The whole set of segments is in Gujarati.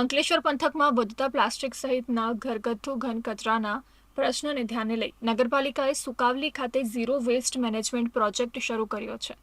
અંકલેશ્વર પંથકમાં વધતા પ્લાસ્ટિક સહિતના ઘરગથ્થુ ઘન કચરાના પ્રશ્નને ધ્યાને લઈ નગરપાલિકાએ સુકાવલી ખાતે ઝીરો વેસ્ટ મેનેજમેન્ટ પ્રોજેક્ટ શરૂ કર્યો છે.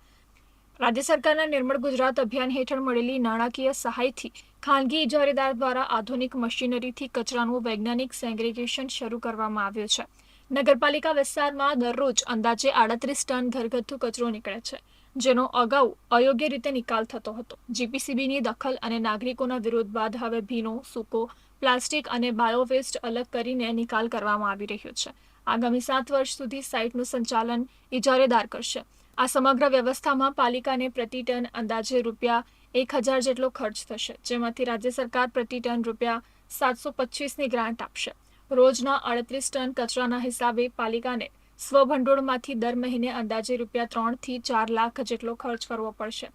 રાજ્ય સરકારના નિર્મળ ગુજરાત અભિયાન હેઠળ મળેલી નાણાકીય સહાયથી ખાનગી ઇજારેદાર દ્વારા આધુનિક મશીનરીથી કચરાનું વૈજ્ઞાનિક સેગ્રિગેશન શરૂ કરવામાં આવ્યું છે. નગરપાલિકા વિસ્તારમાં દરરોજ અંદાજે આડત્રીસ ટન ઘરગથ્થુ કચરો નીકળે છે. જેનો અગાઉ અયોગ્ય રીતે નિકાલ થતો હતો. જીપીસીબીની દખલ અને નાગરિકોના વિરોધ બાદ હવે ભીનો, સૂકો, પ્લાસ્ટિક અને બાયોવેસ્ટ અલગ કરીને નિકાલ કરવામાં આવી રહ્યો છે. આગામી સાત વર્ષ સુધી સાઇટનું સંચાલન ઇજારેદાર કરશે. આ સમગ્ર વ્યવસ્થામાં પાલિકાને પ્રતિ ટન અંદાજે રૂપિયા એક હજાર જેટલો ખર્ચ થશે, જેમાંથી રાજ્ય સરકાર પ્રતિ ટન રૂપિયા સાતસો પચીસની ગ્રાન્ટ આપશે. રોજના અડત્રીસ ટન કચરાના હિસાબે પાલિકાને સ્વભંડોળમાંથી દર મહિને અંદાજે રૂપિયા ત્રણથી ચાર લાખ જેટલો ખર્ચ કરવો પડશે.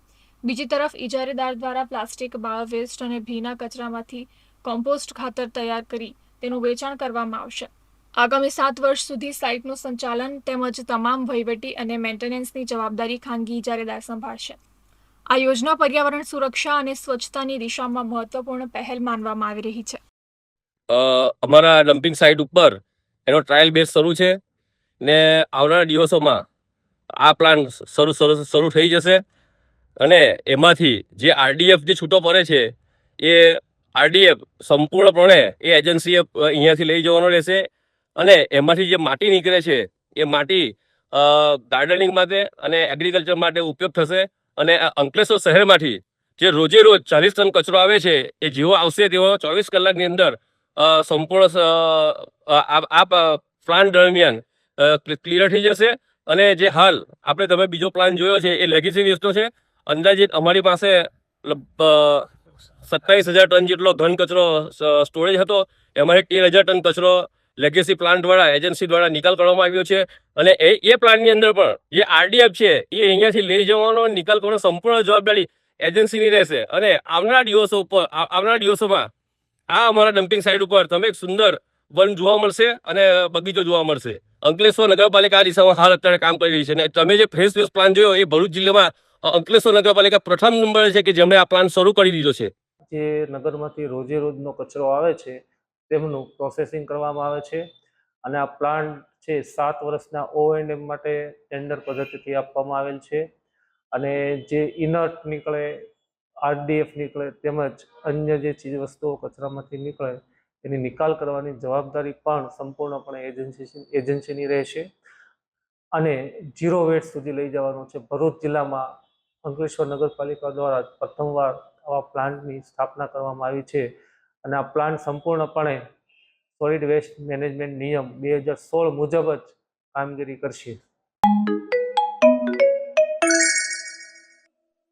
બીજી તરફ ઇજારેદાર દ્વારા પ્લાસ્ટિક બાયોવેસ્ટ અને ભીના કચરામાંથી કોમ્પોસ્ટ ખાતર તૈયાર કરી તેનું વેચાણ કરવામાં આવશે. આગામી સાત વર્ષ સુધી સાઇટનું સંચાલન તેમજ તમામ વહીવટી અને મેન્ટેનન્સની જવાબદારી ખાનગી ઇજારેદાર સંભાળશે. આ યોજના પર્યાવરણ સુરક્ષા અને સ્વચ્છતાની દિશામાં મહત્વપૂર્ણ પહેલ માનવામાં આવી રહી છે. અમારા ડમ્પિંગ સાઇટ ઉપર એનો ટ્રાયલ બેઝ શરૂ છે. ને આવનારા દિવસોમાં આ પ્લાન શરૂ શરૂ શરૂ થઈ જશે. અને એમાંથી જે આરડીએફ જે છૂટો પડે છે, એ આરડીએફ સંપૂર્ણપણે એ એજન્સીએ અહીંયાથી લઈ જવાનો રહેશે. અને એમાંથી જે માટી નીકળે છે, એ માટી ગાર્ડનિંગ માટે અને એગ્રીકલ્ચર માટે ઉપયોગ થશે. અને અંકલેશ્વર શહેરમાંથી જે રોજે રોજ ચાલીસ ટન કચરો આવે છે, એ જેવો આવશે તેવો ચોવીસ કલાકની અંદર સંપૂર્ણ આ પ્લાન દરમિયાન ક્લિયર થઈ જશે. અને જે હાલ આપણે તમે બીજો પ્લાન જોયો છે, એ લેગેસી વેસ્ટનો છે. અંદાજિત અમારી પાસે સત્તાવીસ હજાર ટન જેટલો ઘન કચરો સ્ટોરેજ હતો. એમાંથી તેર હજાર ટન કચરો લેગેસી પ્લાન્ટ દ્વારા એજન્સી દ્વારા નિકાલ કરવામાં આવ્યો છે. અને એ એ પ્લાન્ટની અંદર પણ જે આરડીએફ છે, એ અહીંયાથી લઈ જવાનો નિકાલ કરવાનો સંપૂર્ણ જવાબદારી એજન્સીની રહેશે. અને આવનારા દિવસો ઉપર આવનારા દિવસોમાં આ અમારા ડમ્પિંગ સાઇટ ઉપર તમે એક સુંદર વન જોવા મળશે અને બગીચો જોવા મળશે. અંકલેશ્વર નગરપાલિકા આ દિશામાં હાલ અત્યારે કામ કરી રહી છે. અને તમે જે ફ્રેશ વેસ્ટ પ્લાન જોયો એ ભરૂચ જિલ્લામાં અંકલેશ્વર નગરપાલિકા પ્રથમ નંબરે છે કે જેમણે આ પ્લાન શરૂ કરી દીધો છે? જે નગરમાંથી રોજે રોજનો કચરો આવે છે, તેમનું પ્રોસેસિંગ કરવામાં આવે છે. અને આ પ્લાન્ટ છે સાત વર્ષના ઓ એન્ડ એમ માટે ટેન્ડર પદ્ધતિથી આપવામાં આવેલ છે. અને જે ઇનર્ટ નીકળે આરડીએફ નીકળે, તેમજ અન્ય જે ચીજ વસ્તુઓ કચરામાંથી નીકળે તેની નિકાલ કરવાની જવાબદારી પણ સંપૂર્ણપણે એજન્સી એજન્સીની રહેશે. અને ઝીરો વેટ સુધી લઈ જવાનું છે. ભરૂચ જિલ્લામાં અંકલેશ્વર નગરપાલિકા દ્વારા પ્રથમવાર આવા પ્લાન્ટની સ્થાપના કરવામાં આવી છે. અને આ પ્લાન્ટ સંપૂર્ણપણે સોલિડ વેસ્ટ મેનેજમેન્ટ નિયમ બે હજાર સોળ મુજબ જ કામગીરી કરશે.